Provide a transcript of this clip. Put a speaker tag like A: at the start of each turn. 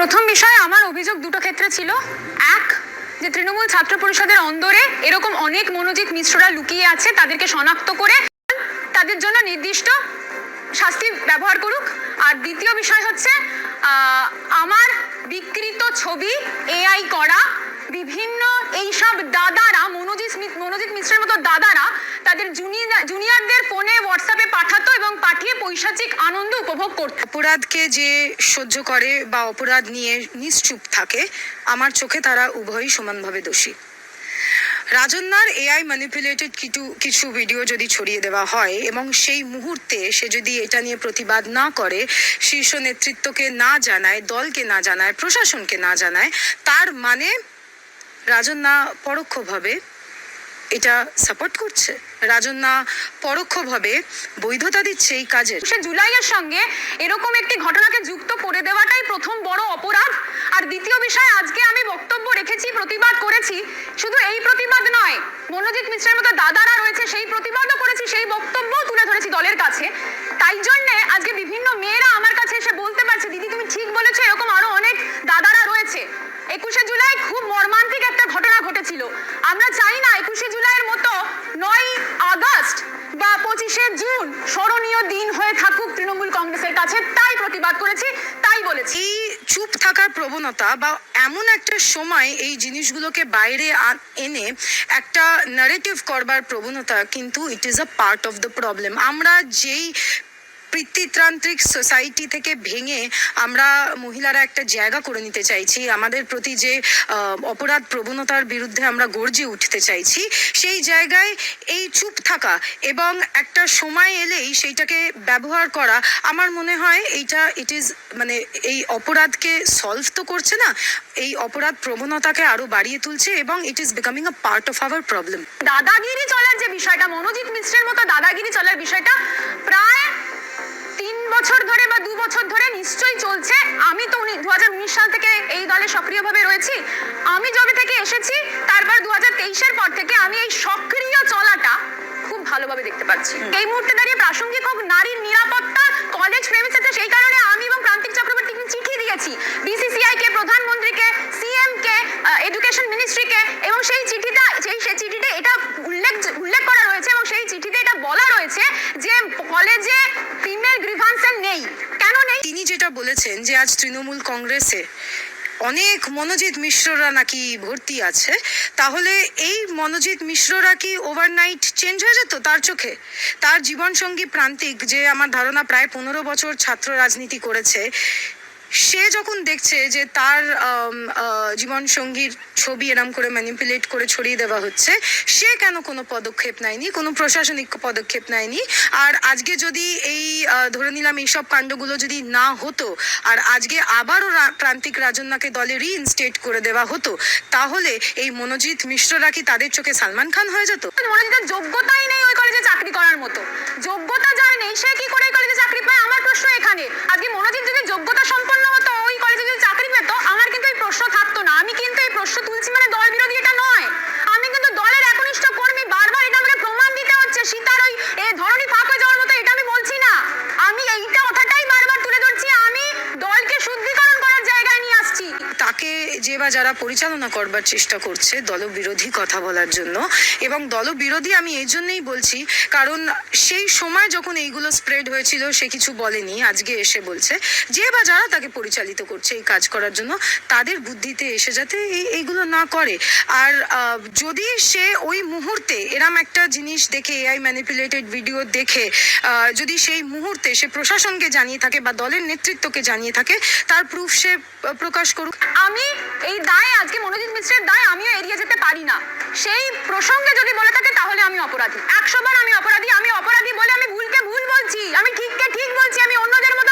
A: প্রথম বিষয়, আমার অভিযোগ দুটো ক্ষেত্রে ছিল। এক, যে তৃণমূল ছাত্র পরিষদের অন্দরে এরকম অনেক মনোজিৎ মিশ্ররা লুকিয়ে আছে, তাদেরকে শনাক্ত করে তাদের জন্য নির্দিষ্ট শাস্তি ব্যবহার করুক। আর দ্বিতীয় বিষয় হচ্ছে আমার বিকৃত ছবি, এআই করা, বিভিন্ন এইসব দাদারা মনোজিৎ মি- মনোজিৎ মিশ্রের মতো দাদারা তাদের জুনিয়র জুনিয়রদের ফোনে হোয়াটসঅ্যাপে পাঠাতো এবং পাঠিয়ে পৈশাচিক আনন্দ উপভোগ করতো।
B: অপরাধকে যে সহ্য করে বা অপরাধ নিয়ে নিশ্চুপ থাকে, আমার চোখে তারা উভয়ই সমানভাবে দোষী। রাজন্যার এআই ম্যানিপুলেটেড কিছু কিছু ভিডিও যদি ছড়িয়ে দেওয়া হয় এবং সেই মুহূর্তে সে যদি এটা নিয়ে প্রতিবাদ না করে, শীর্ষ নেতৃত্বকে না জানায়, দলকে না জানায়, প্রশাসনকে না জানায়, তার মানে রাজন্যা পরোক্ষভাবে এটা সাপোর্ট করছে? রাজন্যা পরোক্ষভাবে বৈধতা দিচ্ছে এই কাজের।
A: সে জুলাইয়ের সঙ্গে এরকম একটি ঘটনাকে যুক্ত করে দেওয়াটাই প্রথম বড় অপরাধ। আর দ্বিতীয় বিষয়, আজকে আমি বক্তব্য রেখেছি, প্রতিবাদ করেছি। শুধু এই প্রতিবাদ নয়, মনোজিৎ মিশ্রের মতো দাদারা রয়েছে, সেই প্রতিবাদও করেছি, সেই বক্তব্যও তুলে ধরেছি দলের কাছে। তাই জন্যে আজকে বিভিন্ন মেয়েরা আমার কাছে এসে বলতে পারছে, দিদি, তুমি ঠিক বলেছ, এরকম আরও অনেক দাদারা রয়েছে। একুশে জুলাই খুব মর্মান্তিক কাছে, তাই প্রতিবাদ করেছি, তাই বলেছি।
B: চুপ থাকার প্রবণতা বা এমন একটা সময় এই জিনিসগুলোকে বাইরে এনে একটা নারেটিভ করবার প্রবণতা কিন্তু it is a part of the problem আমরা যেই পিতৃতান্ত্রিক সোসাইটি থেকে ভেঙে আমরা মহিলারা একটা জায়গা করে নিতে চাইছি। আমাদের প্রতি যে অপরাধ প্রবণতার বিরুদ্ধে আমরা গর্জে উঠতে চাইছি, সেই জায়গায় এই চুপ থাকা এবং একটা সময় এলেই সেইটাকে ব্যবহার করা আমার মনে হয় এইটা ইট ইজ মানে এই অপরাধকে সলভ তো করছে না, এই অপরাধ প্রবণতাকে আরও বাড়িয়ে তুলছে এবং it is becoming a part of our problem
A: দাদাগিরি চলার যে বিষয়টা, মনোজিৎ মিশ্রের মতো দাদাগিরি চলার বিষয়টা প্রায় বছর ধরে বা দু বছর ধরে নিশ্চয়ই চলছে। আমি তো উনি দু হাজার উনিশ সাল থেকে এই দলে সক্রিয়ভাবে রয়েছি। আমি যবে থেকে এসেছি তারপর দু হাজার তেইশের পর থেকে আমি এই সক্রিয় চলাটা খুব ভালোভাবে দেখতে পাচ্ছি। এই মুহূর্তে দাঁড়িয়ে প্রাসঙ্গিক হোক নারীর নিরাপত্তা কলেজ প্রেমিসেতে সেই কারণে আমি এবং প্রান্তিক চক্রবর্তী কিন্তু চিঠি দিয়েছি। বিসিসিআই কে প্রধানমন্ত্রীকে সিএম কে এডুকেশন মিনিস্ট্রিকে এবং সেই চিঠিটা সেই সেই চিঠিতে এটা উল্লেখ উল্লেখ করা রয়েছে এবং সেই চিঠিতে এটা বলা রয়েছে যে কলেজে ফিমেল গ্রিভান্সের নেই। কেন নেই?
B: তিনি যেটা বলেছেন যে আজ তৃণমূল কংগ্রেসে অনেক মনোজিৎ মিশ্ররা নাকি ভর্তি আছে, তাহলে এই মনোজিৎ মিশ্ররা কি ওভারনাইট চেঞ্জ হয়ে যেত তার চোখে? তার জীবনসঙ্গী প্রান্তিক যে আমার ধারণা প্রায় পনেরো বছর ছাত্র রাজনীতি করেছে সে যখন দেখছে যে তার আম, আহ, জীবনসঙ্গীর ছবি এরম করে ম্যানিপুলেট করে ছড়িয়ে দেওয়া হচ্ছে সে কেন কোনো পদক্ষেপ নেয়নি কোনো প্রশাসনিক পদক্ষেপ নেয়নি? আর আজকে যদি এই ধরে নিলাম এইসব কাণ্ডগুলো যদি না হতো আর আজকে আবারও প্রান্তিক রাজন্যাকে দলে রিইনস্টেট করে দেওয়া হতো তাহলে এই মনোজিৎ মিশ্ররা কি তাদের চোখে সালমান খান হয়ে যেত?
A: মনোজিতের যোগ্যতাই নেই ওই কলেজে চাকরি করার মতো। যোগ্যতা যার নেই সে কি করে কলেজে চাকরি পায়? আমার প্রশ্ন এখানে। আজকে মনোজিৎ যদি
B: তাকে যে বা যারা পরিচালনা করবার চেষ্টা করছে দলবিরোধী কথা বলার জন্য, এবং দলবিরোধী আমি এই জন্যই বলছি, কারণ সেই সময় যখন এইগুলো স্প্রেড হয়েছিল, সে কিছু বলেনি, আজকে এসে বলছে, যে বা যারা তাকে পরিচালিত করছে এই কাজ করার জন্য, তাদের বুদ্ধিতে এসে যাতে এই, এইগুলো না করে। আর যদি সে ওই মুহূর্তে এরম একটা জিনিস দেখে, এআই ম্যানিপুলেটেড ভিডিও দেখে যদি সেই মুহূর্তে সে প্রশাসনকে জানিয়ে থাকে বা দলের নেতৃত্বকে জানিয়ে থাকে, তার প্রুফ সে প্রকাশ করুক।
A: আমি এই দায়, আজকে মনোজিৎ মিশ্রের দায় আমিও এড়িয়ে যেতে পারি না। সেই প্রসঙ্গে যদি বলে থাকে, তাহলে আমি অপরাধী। একশো বার আমি অপরাধী আমি অপরাধী বলে আমি ভুলকে ভুল বলছি। আমি ঠিককে ঠিক বলছি, আমি অন্যদের মতো